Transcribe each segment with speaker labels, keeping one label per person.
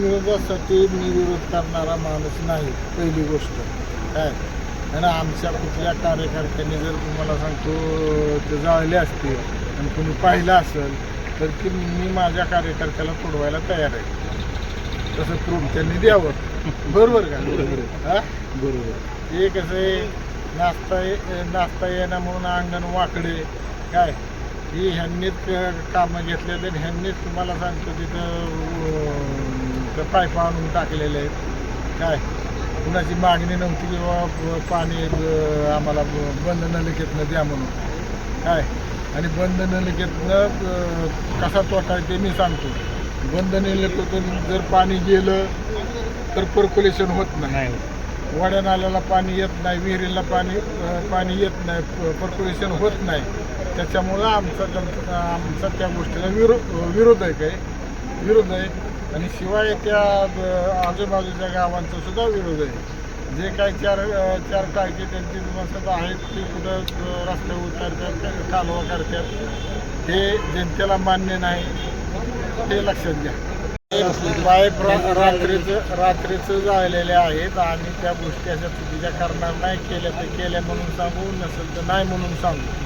Speaker 1: विरोधासाठी मी विरोध करणारा माणूस नाही पहिली गोष्ट. काय? आणि आमच्या कुठल्या कार्यकर्त्यांनी जर तुम्हाला सांगतो ते जाळले असतील आणि कोणी पाहिलं असेल तर की मी माझ्या कार्यकर्त्याला सोडवायला तयार आहे. तसं प्रूफ त्यांनी द्यावं. बरोबर का? हा?
Speaker 2: बरोबर.
Speaker 1: ते कसं आहे नाचता ये नाचता येणं म्हणून अंगण वाकडे काय? ही ह्यांनीच कामं घेतले तर ह्यांनीच तुम्हाला सांगतो तिथं पाईप आणून टाकलेले आहेत. काय? कुणाची मागणी नव्हती की बाबा प- पाणी आम्हाला बंद नलिकेतनं द्या म्हणून. काय? आणि बंद नलिकेतनं कसा तोटा ते मी सांगतो. बंद नलिकेतून जर पाणी गेलं तर पर्क्युलेशन होत नाही. वाड्या नाल्याला पाणी येत नाही विहिरीला पाणी पाणी येत नाही पर्क्युलेशन होत नाही. त्याच्यामुळं आमचा आमचा त्या गोष्टीला विरो विरोध आहे काय? विरोध आहे. आणि शिवाय त्या आजूबाजूच्या गावांचा सुद्धा विरोध आहे. जे काही चार चार टाके त्यांची मसत आहेत ती कुठं रस्ते उतरतात कालवा करतात हे जनतेला मान्य नाही हे लक्षात घ्या. पाईप रात्रीचं रात्रीचं झालेले आहेत आणि त्या गोष्टी अशा चुकीच्या करणार नाही केल्या तर केल्या म्हणून सांगू नसेल तर नाही म्हणून सांगू.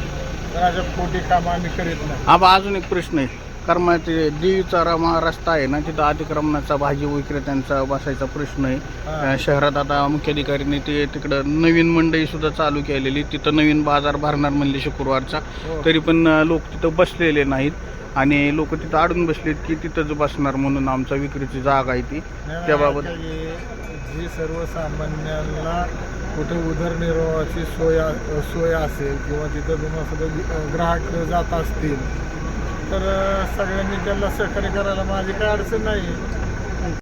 Speaker 1: तर अशा खोटी कामं आम्ही करीत नाही.
Speaker 2: आबा अजून एक प्रश्न आहे. कर्माचे देवीचा रस्ता आहे ना तिथं अतिक्रमणाचा भाजी विक्रेत्यांचा बसायचा प्रश्न आहे. शहरात आता मुख्याधिकाऱ्यांनी ते तिकडं नवीन मंडई सुद्धा चालू केलेली. तिथं नवीन बाजार भरणार म्हणले शुक्रवारचा.
Speaker 1: हो.
Speaker 2: तरी पण लोक तिथं बसलेले नाहीत. आणि लोक तिथं अडून बसलेत की तिथंच बसणार म्हणून आमचा विक्रीची जागा आहे ती. त्याबाबत
Speaker 1: जी सर्वसामान्यांना कुठे उदरनिर्वाहाची सोय सोय असेल किंवा तिथं तुम्हाला सगळं ग्राहक जात असतील तर सगळ्यांनी त्यांना सहकार्य करायला माझी काही अडचण नाही.